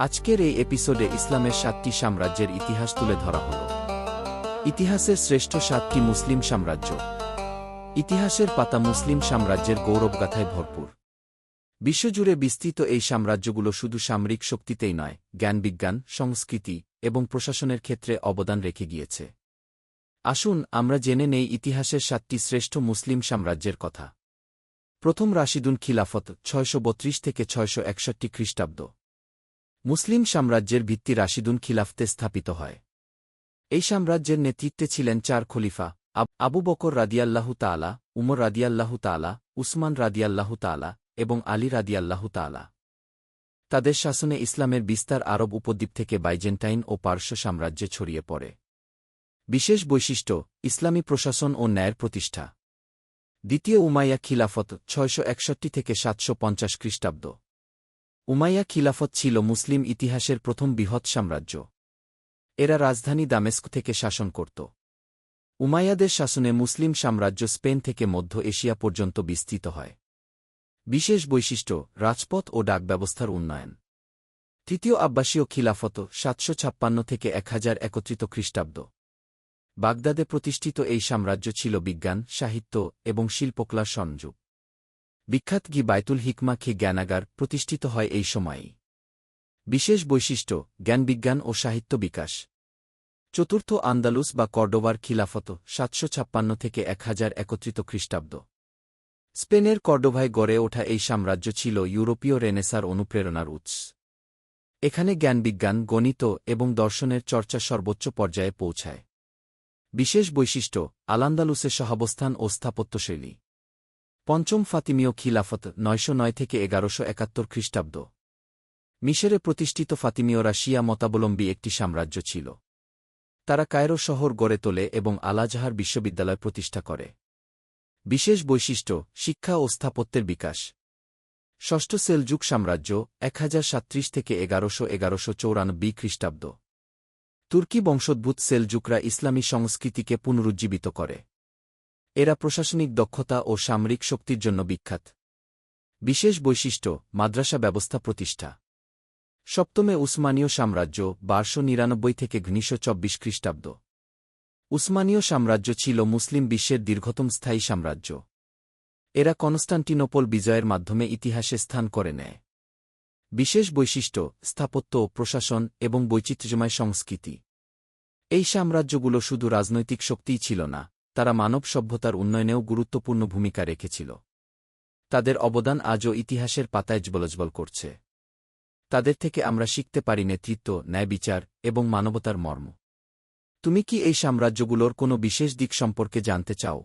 আজকের এই এপিসোডে ইসলামের সাতটি সাম্রাজ্যের ইতিহাস তুলে ধরা হল। ইতিহাসের শ্রেষ্ঠ সাতটি মুসলিম সাম্রাজ্য। ইতিহাসের পাতা মুসলিম সাম্রাজ্যের গৌরবগাথায় ভরপুর। বিশ্বজুড়ে বিস্তৃত এই সাম্রাজ্যগুলো শুধু সামরিক শক্তিতেই নয়, জ্ঞানবিজ্ঞান, সংস্কৃতি এবং প্রশাসনের ক্ষেত্রে অবদান রেখে গিয়েছে। আসুন আমরা জেনে নেই ইতিহাসের সাতটি শ্রেষ্ঠ মুসলিম সাম্রাজ্যের কথা। প্রথম রাশিদুন খিলাফত ছয়শো বত্রিশ থেকে ছয়শো একষট্টি খ্রিস্টাব্দ। মুসলিম সাম্রাজ্যের ভিত্তি রাশিদুন খিলাফতে স্থাপিত হয়। এই সাম্রাজ্যের নেতৃত্বে ছিলেন চার খলিফা, আব- বকর রাদিয়াল্লাহু তালা উমর রাদিয়াল্লাহু তালা উসমান রাদিয়াল্লাহু তালা এবং আলী রাদিয়াল্লাহু তালা তাদের শাসনে ইসলামের বিস্তার আরব উপদ্বীপ থেকে বাইজেন্টাইন ও পার্শ্ব সাম্রাজ্যে ছড়িয়ে পড়ে। বিশেষ বৈশিষ্ট্য, ইসলামী প্রশাসন ও ন্যায়ের প্রতিষ্ঠা। দ্বিতীয় উমাইয়া খিলাফত ছয়শো একষট্টি থেকে সাতশো পঞ্চাশ খ্রিস্টাব্দ। উমাইয়া খিলাফত ছিল মুসলিম ইতিহাসের প্রথম বৃহৎ সাম্রাজ্য। এরা রাজধানী দামেস্ক থেকে শাসন করত। উমাইয়াদের শাসনে মুসলিম সাম্রাজ্য স্পেন থেকে মধ্য এশিয়া পর্যন্ত বিস্তৃত হয়। বিশেষ বৈশিষ্ট্য, রাজপথ ও ডাক ব্যবস্থার উন্নয়ন। তৃতীয় আব্বাসীয় খিলাফত সাতশো ছাপ্পান্ন থেকে এক হাজার একত্রিত খ্রিস্টাব্দ। বাগদাদে প্রতিষ্ঠিত এই সাম্রাজ্য ছিল বিজ্ঞান, সাহিত্য এবং শিল্পকলার সংযোগ। বিখ্যাত গি বাইতুল হিকমা খে জ্ঞানাগার প্রতিষ্ঠিত হয় এই সময়েই। বিশেষ বৈশিষ্ট্য, জ্ঞানবিজ্ঞান ও সাহিত্য বিকাশ। চতুর্থ আন্দালুস বা কর্ডোবার খিলাফত, সাতশো ছাপ্পান্ন থেকে এক হাজার একত্রিত খ্রিস্টাব্দ। স্পেনের কর্ডোভায় গড়ে ওঠা এই সাম্রাজ্য ছিল ইউরোপীয় রেনেসার অনুপ্রেরণার উৎস। এখানে জ্ঞানবিজ্ঞান, গণিত এবং দর্শনের চর্চা সর্বোচ্চ পর্যায়ে পৌঁছায়। বিশেষ বৈশিষ্ট্য আলান্দালুসের সহাবস্থান ও স্থাপত্যশৈলী। পঞ্চম ফাতিমীয় খিলাফত নয়শো নয় থেকে এগারোশো একাত্তর খ্রিস্টাব্দ। মিশরে প্রতিষ্ঠিত ফাতিমীয়রা শিয়া মতাবলম্বী একটি সাম্রাজ্য ছিল। তারা কায়রো শহর গড়ে তোলে এবং আলাজাহার বিশ্ববিদ্যালয় প্রতিষ্ঠা করে। বিশেষ বৈশিষ্ট্য, শিক্ষা ও স্থাপত্যের বিকাশ। ষষ্ঠ সেলজুক সাম্রাজ্য, এক থেকে এগারোশো এগারোশো চৌরানব্বই খ্রিস্টাব্দ। তুর্কি বংশোদ্ভূত সেলজুকরা ইসলামী সংস্কৃতিকে পুনরুজ্জীবিত করে। এরা প্রশাসনিক দক্ষতা ও সামরিক শক্তির জন্য বিখ্যাত। বিশেষ বৈশিষ্ট্য, মাদ্রাসা ব্যবস্থা প্রতিষ্ঠা। সপ্তমে উসমানীয় সাম্রাজ্য, বারশো নিরানব্বই থেকে ঘনিশো চব্বিশ খ্রিস্টাব্দ। উসমানীয় সাম্রাজ্য ছিল মুসলিম বিশ্বের দীর্ঘতম স্থায়ী সাম্রাজ্য। এরা কনস্টান্টিনোপল বিজয়ের মাধ্যমে ইতিহাসে স্থান করে নেয়। বিশেষ বৈশিষ্ট্য, স্থাপত্য প্রশাসন এবং বৈচিত্র্যময় সংস্কৃতি। এই সাম্রাজ্যগুলো শুধু রাজনৈতিক শক্তিই ছিল না তারা মানব সভ্যতার উন্নয়নেও গুরুত্বপূর্ণ ভূমিকা রেখেছিল। তাদের অবদান আজও ইতিহাসের পাতায় জ্বলজ্বল করছে। তাদের থেকে আমরা শিখতে পারি নেতৃত্ব, ন্যায় বিচার এবং মানবতার মর্ম। তুমি কি এই সাম্রাজ্যগুলোর কোনো বিশেষ দিক সম্পর্কে জানতে চাও?